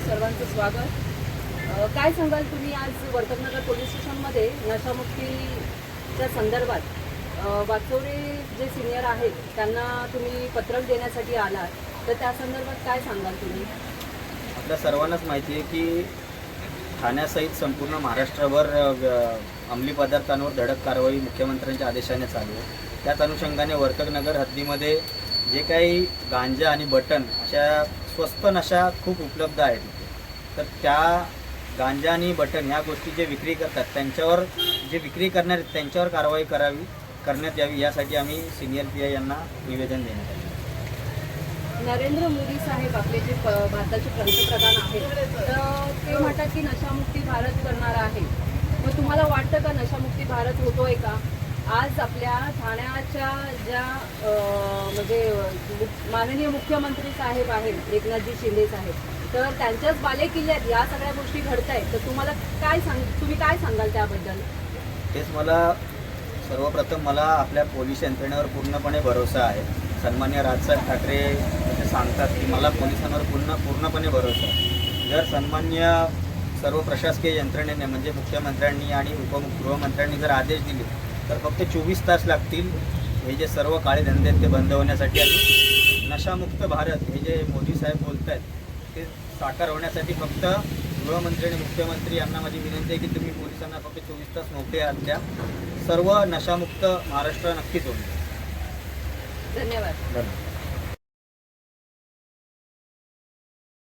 सर्वांचं स्वागत. काय सांगाल तुम्ही आज वर्तकनगर पोलीस स्टेशनमध्ये नशामुक्तीच्या संदर्भात? वाचोरे जे सिनियर आहेत त्यांना तुम्ही पत्रक देण्यासाठी आलात. तर त्या संदर्भात काय सांगाल तुम्ही? आपल्या सर्वांनाच माहिती आहे की ठाण्यासहित संपूर्ण महाराष्ट्रावर अंमली पदार्थांवर धडक कारवाई मुख्यमंत्र्यांच्या आदेशाने चालू आहे. त्याच अनुषंगाने वर्तकनगर हद्दीमध्ये जे काही गांजा आणि बटन अशा स्वस्त नशा खूप उपलब्ध आहेत तिथे तर त्या गांजा आणि बटन ह्या गोष्टी जे विक्री करतात त्यांच्यावर जे विक्री करणार त्यांच्यावर कारवाई करावी करण्यात यावी यासाठी आम्ही सिनियर पी आय यांना निवेदन देण्यात आले नरेंद्र मोदी साहेब आपले जे प भारताचे पंतप्रधान आहेत तर ते म्हणतात की नशामुक्ती भारत करणार आहे. मग तुम्हाला वाटतं का नशामुक्ती भारत होतोय का? आज आपल्या ठाण्याच्या ज्या म्हणजे माननीय मुख्यमंत्री साहेब आहेत एकनाथजी शिंदे साहेब. तर त्यांच्याच बालेकिल्ल्यात या सगळ्या गोष्टी घडत आहेत तर तुम्हाला काय सांग तुम्ही काय सांगाल त्याबद्दल? तेच मला सर्वप्रथम मला आपल्या पोलीस यंत्रणेवर पूर्णपणे भरोसा आहे. सन्मान्य राजसाहेब ठाकरे असे सांगतात की मला पोलिसांवर पूर्ण पूर्णपणे भरोसा आहे. जर सन्मान्य सर्व प्रशासकीय यंत्रणेने म्हणजे मुख्यमंत्र्यांनी आणि उपगृहमंत्र्यांनी जर आदेश दिले तर फक्त चोवीस तास लागतील. हे जे सर्व काळे धंदे आहेत ते बंद होण्यासाठी आणि नशामुक्त भारत हे जे मोदी साहेब बोलत आहेत ते साकार होण्यासाठी फक्त गृहमंत्री आणि मुख्यमंत्री यांना माझी विनंती आहे की तुम्ही पोलिसांना फक्त चोवीस तास मोठे आहात द्या. सर्व नशामुक्त महाराष्ट्र नक्कीच होईल. धन्यवाद. धन्यवाद.